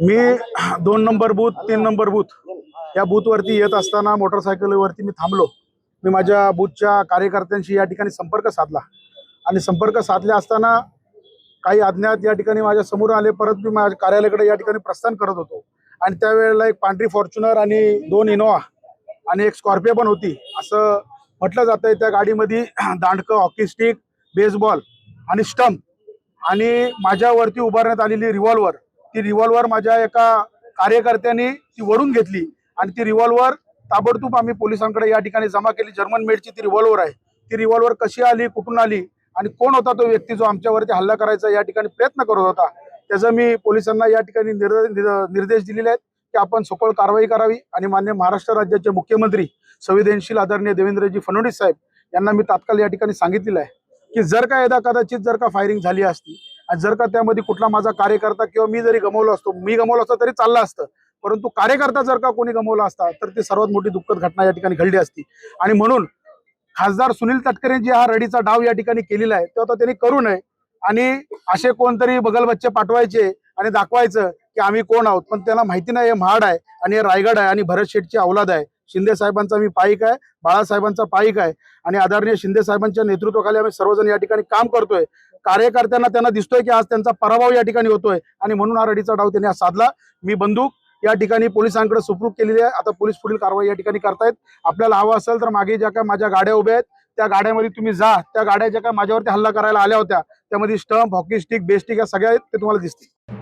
मी दोन number booth तीन number booth या बूथवरती येत असताना मोटरसायकलवरती मी थांबलो. मी माझ्या बूथच्या कार्यकर्त्यांशी या ठिकाणी संपर्क साधला. आणि संपर्क साधला असताना काही अज्ञात या ठिकाणी माझ्यासमोर आले. परत मी माझ्या कार्यालयाकडे या ठिकाणी प्रस्थान करत होतो. आणि त्यावेळेला एक पांढरी फॉर्च्युनर आणि दोन इनोवा आणि एक स्कॉर्पिओ पण होती. असं म्हटलं जात आहे त्या गाडीमध्ये दांडकं हॉकी स्टिक बेसबॉल आणि स्टंप आणि माझ्यावरती उभारण्यात आलेली रिव्हॉल्वर ती रिव्हॉल्वर माझ्या एका कार्यकर्त्यांनी ती वडून घेतली. आणि ती रिव्हॉल्वर ताबडतोब आम्ही पोलिसांकडे या ठिकाणी जमा केली. जर्मन मेडची ती रिव्हॉल्वर आहे. ती रिव्हॉल्वर कशी आली कुठून आली आणि कोण होता तो व्यक्ती जो आमच्यावरती हल्ला करायचा या ठिकाणी प्रयत्न करत होता त्याचा मी पोलिसांना या ठिकाणी निर्देश निर्देश दिलेले आहेत की आपण सखोल कारवाई करावी आणि मान्य महाराष्ट्र राज्याचे मुख्यमंत्री संवेदनशील आदरणीय देवेंद्रजी फडणवीस साहेब यांना मी तात्काळ या ठिकाणी सांगितलेलं आहे की जर का यदा कदाचित जर का फायरिंग झाली असती जर का त्यामध्ये कुठला माझा कार्यकर्ता किंवा मी जरी गमावलो असतो मी गमावलो असतो तरी चाललं असतं. परंतु कार्यकर्ता जर का कोणी गमावला असता तर ती सर्वात मोठी दुःखद घटना या ठिकाणी घडली असती. आणि म्हणून खासदार सुनील तटकरे जे हा रडीचा डाव या ठिकाणी केलेला आहे तो आता त्यांनी करू नये. आणि असे कोणतरी बगलबच्चे पाठवायचे आणि दाखवायचं की आम्ही कोण आहोत पण त्याला माहिती नाही हे महाड आहे आणि हे रायगड आहे आणि भरत शेठची अवलाद आहे. शिंदे साहेबांचा मी पाईक आहे बाळासाहेबांचा पाईक आहे. आणि आदरणीय शिंदे साहेबांच्या नेतृत्वाखाली आम्ही सर्वजण या ठिकाणी काम करतोय. कार्यकर्त्यांना त्यांना दिसतोय की आज त्यांचा पराभव या ठिकाणी होतोय. आणि म्हणून हा रडीचा डाव त्यांनी साधला. मी बंदूक या ठिकाणी पोलिसांकडे सुप्रूप केलेली आहे. आता पोलीस पुढील कारवाई या ठिकाणी करतायत. आपल्याला हवं असेल तर मागे ज्या काय माझ्या गाड्या उभ्या आहेत त्या गाड्यामध्ये तुम्ही जा. त्या गाड्या ज्या काय माझ्यावरती हल्ला करायला आल्या होत्या त्यामध्ये स्टंप हॉकी स्टिक बेस्टिक या सगळ्या आहेत ते तुम्हाला दिसतील.